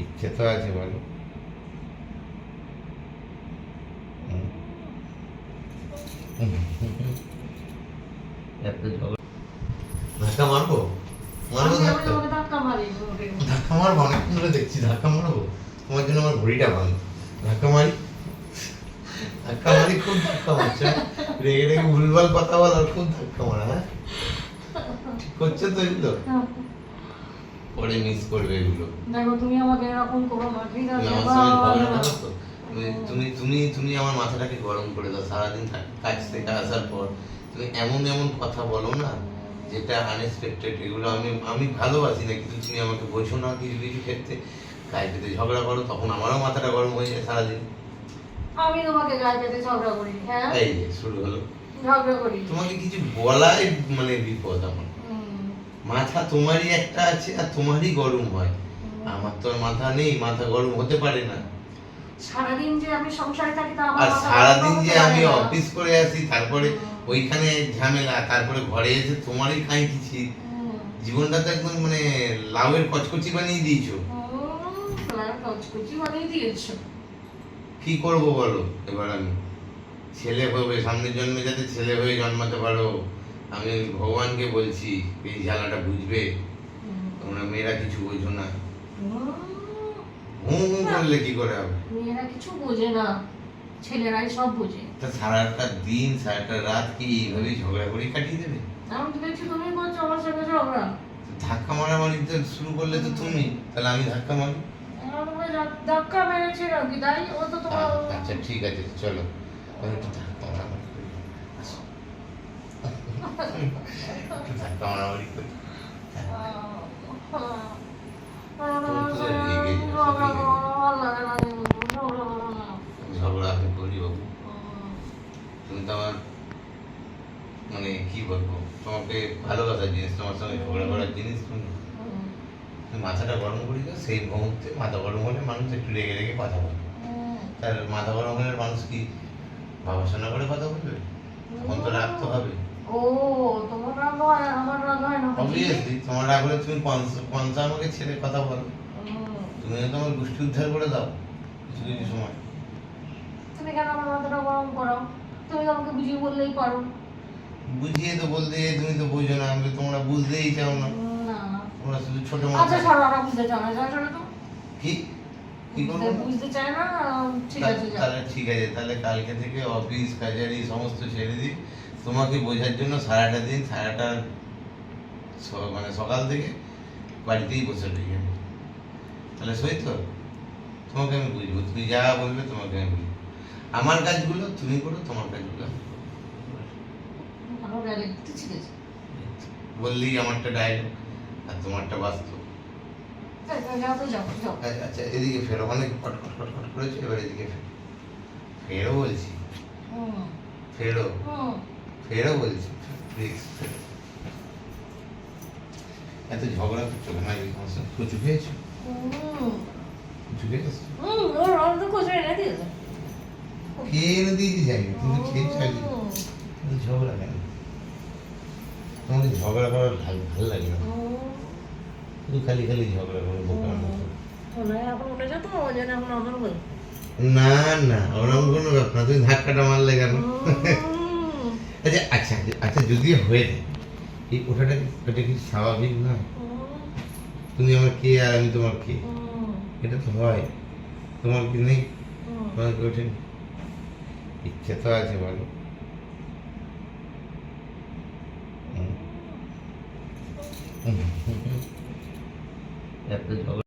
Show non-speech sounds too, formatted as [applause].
ইচ্ছে তো আছে বলো। [laughs] ধাক্কা মারবো? মারবো ধাক্কা? মারবো? অনেকক্ষণ ধরে দেখছি ধাক্কা মারবো? তোমার জন্য আমার ঘড়িটা ভালো। ধাক্কা মারি? ধাক্কা মারি খুব ধাক্কা মারছে। রেগে রেগে ভুলভাল কথা বল আর খুব ধাক্কা মারা হ্যাঁ? ঠিক করছে তো এগুলো? পরে মিস করবে এগুলো। দেখো তুমি আমাকে এরকম করো না ঠিক আছে তুমি- তুমি তুমি আমার মাথাটাকে গরম করে দাও। সারাদিন কাজ থেকে আসার পর তুমি এমন এমন কথা বলো না যেটা আনএক্সপেক্টেড এগুলো আমি আমি ভালোবাসি না। কিন্তু তুমি আমাকে বোঝো না কিছু কিছু ক্ষেত্রে। গায়ে পেতে ঝগড়া করো তখন আমারও মাথাটা গরম হয়ে যায় সারাদিন। আমি তোমাকে গায়ে পেতে ঝগড়া করি হ্যাঁ? এই শুরু হলো। ঝগড়া করি। তোমাকে কিছু বলাই মানে বিপদ আমার। মাথা তোমারই একটা আছে আর তোমারই গরম হয়। আমার তো মাথা নেই মাথা গরম হতে পারে না। সারাদিন যে আমি সংসারে থাকি তা আমার আর সারাদিন যে আমি অফিস করে আসি তারপরে ওইখানে ঝামেলা তারপরে ঘরে এসে তোমারই খাই জীবনটা তো একদম মানে লাউয়ের কচকচি বানিয়ে দিয়েছ। কচকচি বানিয়ে দিয়েছ। কি করব বলো? এবার আমি ছেলে হবে সামনের জন্মে যাতে ছেলে হয়ে জন্মাতে পারো। আমি ভগবানকে বলছি এই জ্বালাটা বুঝবে? তোমরা মেয়েরা কিছু বোঝো না। হুম। হুঁ হুঁ করলে কি করে হবে? মেয়েরা কিছু বোঝে না। ছেলেরাই সব বোঝে। তা সারাটা দিন সারাটা রাত কি এইভাবেই ঝগড়া করে কাটিয়ে দেবে? আমি তো দেখছি তুমি করছ আমার সঙ্গে ঝগড়া। ধাক্কা মারামারি তো শুরু করলে তো তুমি। তাহলে আমি ধাক্কা মারি? ধাক্কা মেরেছে নাকি তাই ও তো তোমার আচ্ছা ঠিক আছে চলো। আমি একটু ধাক্কা। মারামারি করি ঝগড়া আমি করি বাবু তুমি তো আমার মানে কি বলব তোমাকে ভালোবাসার জিনিস তোমার সঙ্গে ঝগড়া করার জিনিস তুমি মাথাটা গরম করি তো সেই মুহূর্তে মাথা গরম হলে মানুষ একটু রেগে রেগে কথা বলে তার মাথা গরম হলে মানুষ কি ভাবাসনা করে কথা বলবে তখন তো রাগ তো হবে ও তোমার রাগ হয় আমার রাগ হয় না? অবভিয়াসলি তোমার রাগ হলে তুমি ছেড়ে কথা বলো। তুমি তো আমার গোষ্ঠী উদ্ধার করে দাও। কিছু কিছু সময়। তুমি কেন আমার মাথাটা গরম করো? তুমি আমাকে বুঝিয়ে বললেই পারো। বুঝিয়ে তো বলতে তুমি তো বুঝো না আমি তোমরা বুঝতেই চাও না। তোমরা শুধু ছোট আচ্ছা মাথা বুঝতে চায় না। তো। কি? কি করব? বুঝতে- বুঝতে চায় না? ঠিক আছে তাহলে ঠিক আছে তাহলে কালকে থেকে অফিস কাজারি সমস্ত ছেড়ে দিই। তোমাকে বোঝার জন্য সারাটা দিন সারাটা মানে সকাল থেকে বাড়িতেই বসে রই আমি তাহলে সই তো? তোমাকে আমি বুঝব তুমি যা বলবে তোমাকে আমি বুঝব। আমার কাজগুলো তুমি করো তোমার কাজগুলো বললি আমারটা ডায়লগ আর তোমারটা বাস্তব। যাও আচ্ছা, এদিকে ফেরো অনেক কট কট কট কট করেছ এবার এদিকে ফেরো। ফেরো বলছি। ফেরো। ফেরো বলছি। প্লিজ। এত ঝগড়া করছ কেন এই সমস্যা। কচু খেয়েছো? হুম। কচু খেয়েছো? ওর তো এনে দিয়েছে। খেয়ে এনে দিয়েছি জানি কিন্তু খেয়েছো একদিন হুম, ঝগড়া কেন? তোমাকে ঝগড়া করার ভালো ভালো লাগে না। শুধু খালি খালি ঝগড়া করো বোকার মতো। তো? না না ওরকম কোনো ব্যাপার না। তুমি ধাক্কাটা মারলে কেন? আচ্ছা আচ্ছা আচ্ছা যদি হয়ে যায় এই ওটা কি স্বাভাবিক নয়? তুমি আমার কে আর আমি তোমার কে? এটা তো হয়। তোমার কি নেই? তোমার কি ওঠেনি? ইচ্ছে তো আছে বলো। এত